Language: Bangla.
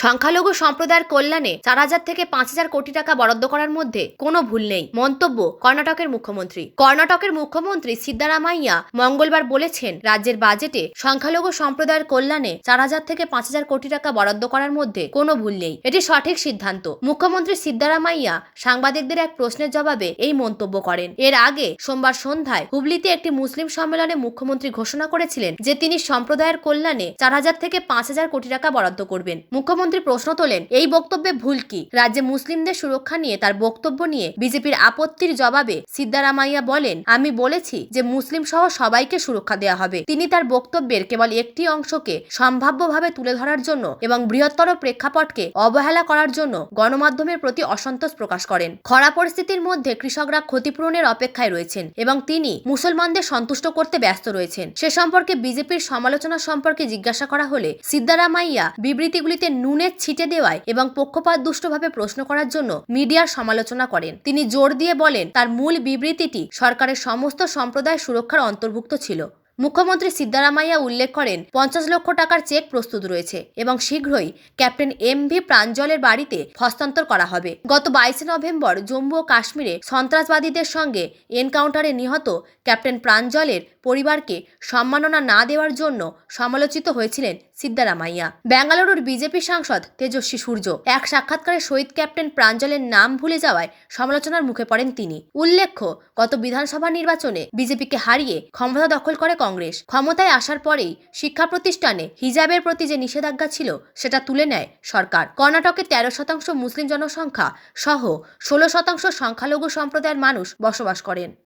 সংখ্যালঘু সম্প্রদায়ের কল্যাণে চার হাজার থেকে পাঁচ হাজার কোটি টাকা বরাদ্দ করার মধ্যে কোনো ভুল নেই, মন্তব্য কর্ণাটকের মুখ্যমন্ত্রী। কর্ণাটকের মুখ্যমন্ত্রী সিদ্দারামাইয়া মঙ্গলবার বলেছেন, রাজ্যের বাজেটে সংখ্যালঘু সম্প্রদায়ের কল্যাণে চার হাজার থেকে পাঁচ হাজার কোটি টাকা বরাদ্দ করার মধ্যে কোনো ভুল নেই। এটি সঠিক সিদ্ধান্ত। মুখ্যমন্ত্রী সিদ্দারামাইয়া সাংবাদিকদের এক প্রশ্নের জবাবে এই মন্তব্য করেন। এর আগে সোমবার সন্ধ্যায় হুবলিতে একটি মুসলিম সম্মেলনে মুখ্যমন্ত্রী ঘোষণা করেছিলেন যে তিনি সম্প্রদায়ের কল্যাণে চার হাজার থেকে পাঁচ হাজার কোটি টাকা বরাদ্দ করবেন। মুখ্যমন্ত্রী প্রশ্ন তোলেন, এই বক্তব্যে ভুল কি? রাজ্যে মুসলিমদের সুরক্ষা নিয়ে, তার বক্তব্য নিয়ে বিজেপির আপত্তির জবাবে সিদ্দারামাইয়া বলেন, আমি বলেছি যে মুসলিম সহ সবাইকে সুরক্ষা দেওয়া হবে। তিনি তার বক্তব্যের কেবল একটি অংশকে সম্ভাব্যভাবে তুলে ধরার জন্য এবং বৃহত্তর প্রেক্ষাপটকে অবহেলা করার জন্য গণমাধ্যমের প্রতি অসন্তোষ প্রকাশ করেন। খরা পরিস্থিতির মধ্যে কৃষকরা ক্ষতিপূরণের অপেক্ষায় রয়েছেন এবং তিনি মুসলমানদের সন্তুষ্ট করতে ব্যস্ত রয়েছেন। সে সম্পর্কে বিজেপির সমালোচনা সম্পর্কে জিজ্ঞাসা করা হলে সিদ্দারামাইয়া বিবৃতিগুলিতে নুনের ছিটে দেওয়ায় এবং পক্ষপাত দুষ্টভাবে প্রশ্ন করার জন্য মিডিয়ার সমালোচনা করেন। তিনি জোর দিয়ে বলেন, তার মূল বিবৃতিটি সরকারের সমস্ত সম্প্রদায় সুরক্ষার অন্তর্ভুক্ত ছিল। মুখ্যমন্ত্রী সিদ্দারামাইয়া উল্লেখ করেন, পঞ্চাশ লক্ষ টাকার চেক প্রস্তুত রয়েছে এবং শীঘ্রই ক্যাপ্টেন এম ভি প্রাঞ্জলের বাড়িতে হস্তান্তর করা হবে। গত বাইশে নভেম্বর জম্মু ও কাশ্মীরে সন্ত্রাসবাদীদের সঙ্গে এনকাউন্টারে নিহত ক্যাপ্টেন প্রাঞ্জলের পরিবারকে সম্মাননা না দেওয়ার জন্য সমালোচিত হয়েছিলেন সিদ্দারামাইয়া বেঙ্গালুরুর বিজেপি সাংসদ তেজস্বী সূর্য, এক সাক্ষাৎকারে শহীদ ক্যাপ্টেন প্রাঞ্জলের নাম ভুলে যাওয়ায় সমালোচনার মুখে পড়েন তিনি। উল্লেখ্য, গত বিধানসভা নির্বাচনে বিজেপিকে হারিয়ে ক্ষমতা দখল করে কংগ্রেস। ক্ষমতায় আসার পরেই শিক্ষা প্রতিষ্ঠানে হিজাবের প্রতি যে নিষেধাজ্ঞা ছিল, সেটা তুলে নেয় সরকার। কর্ণাটকে তেরো শতাংশ মুসলিম জনসংখ্যা সহ ষোলো শতাংশ সংখ্যালঘু সম্প্রদায়ের মানুষ বসবাস করেন।